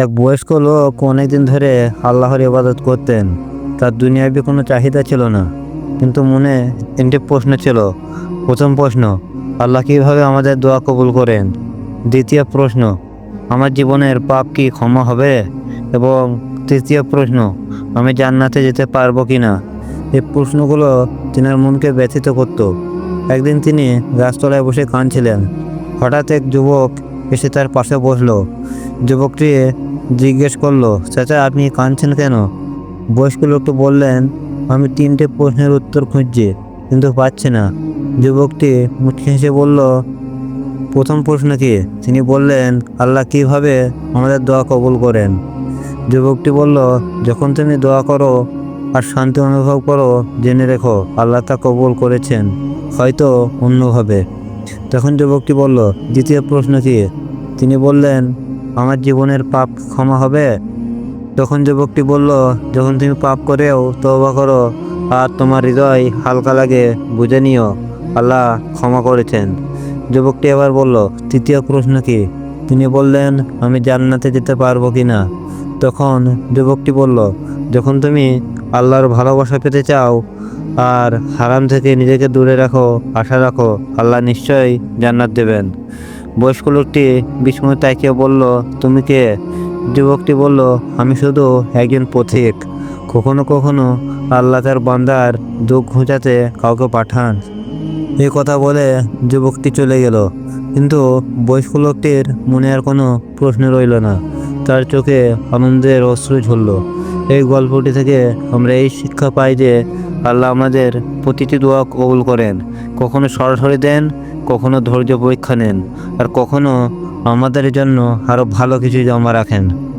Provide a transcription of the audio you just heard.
এক বয়স্ক লোক অনেকদিন ধরে আল্লাহর ইবাদত করতেন। তার দুনিয়াবি কোনো চাহিদা ছিল না। কিন্তু মনে তিনটি প্রশ্ন ছিল। প্রথম প্রশ্ন, আল্লাহ কীভাবে আমাদের দোয়া কবুল করেন? দ্বিতীয় প্রশ্ন, আমার জীবনের পাপ কি ক্ষমা হবে? এবং তৃতীয় প্রশ্ন, আমি জান্নাতে যেতে পারব কি না? এই প্রশ্নগুলো তিনার মনকে ব্যথিত করত। একদিন তিনি গাছতলায় বসে কাঁদছিলেন। হঠাৎ এক যুবক এসে তার পাশে বসল। যুবকটি জিজ্ঞেস করল, চাচা, আপনি কাঁদছেন কেন? বয়স্ক লোকটি বললেন, আমি তিনটে প্রশ্নের উত্তর খুঁজছি, কিন্তু পাচ্ছি না। যুবকটি মুচকি হেসে বলল, প্রথম প্রশ্ন কি? তিনি বললেন, আল্লাহ কীভাবে আমাদের দোয়া কবুল করেন? যুবকটি বলল, যখন তুমি দোয়া করো আর শান্তি অনুভব করো, জেনে রেখো, আল্লাহ তা কবুল করেছেন, হয়তো অন্যভাবে। তখন যুবকটি বলল, দ্বিতীয় প্রশ্ন কি? তিনি বললেন আমার জীবনের পাপ ক্ষমা হবে? তখন যুবকটি বলল, যখন তুমি পাপ করেও তওবা করো আর তোমার হৃদয় হালকা লাগে, বুঝে নিও, আল্লাহ ক্ষমা করেছেন। যুবকটি আবার বলল, তৃতীয় প্রশ্ন কি? তিনি বললেন, আমি জান্নাতে যেতে পারব কি না তখন যুবকটি বলল, যখন তুমি আল্লাহর ভালোবাসা পেতে চাও আর হারাম থেকে নিজেকে দূরে রাখো, আশা রাখো, আল্লাহ নিশ্চয়ই জান্নাত দেবেন। বয়স্ক লোকটি বিস্ময় তাকিয়ে বলল, তুমি কে? যুবকটি বলল, আমি শুধু একজন পথিক। কখনো কখনো আল্লাহ তার বান্দার দুঃখ ঘুচাতে কাউকে পাঠান। এই কথা বলে যুবকটি চলে গেল। কিন্তু বয়স্ক লোকটির মনে আর কোনো প্রশ্ন রইল না। তার চোখে আনন্দের অশ্রু ঝরল। এই গল্পটি থেকে আমরা এই শিক্ষা পাই যে আল্লাহ আমাদের প্রতিটি দোয়া কবুল করেন। কখনো সরাসরি দেন কখনো ধৈর্য পরীক্ষা নেন আর কখনো আমাদের জন্য আরও ভালো কিছু জমা রাখেন।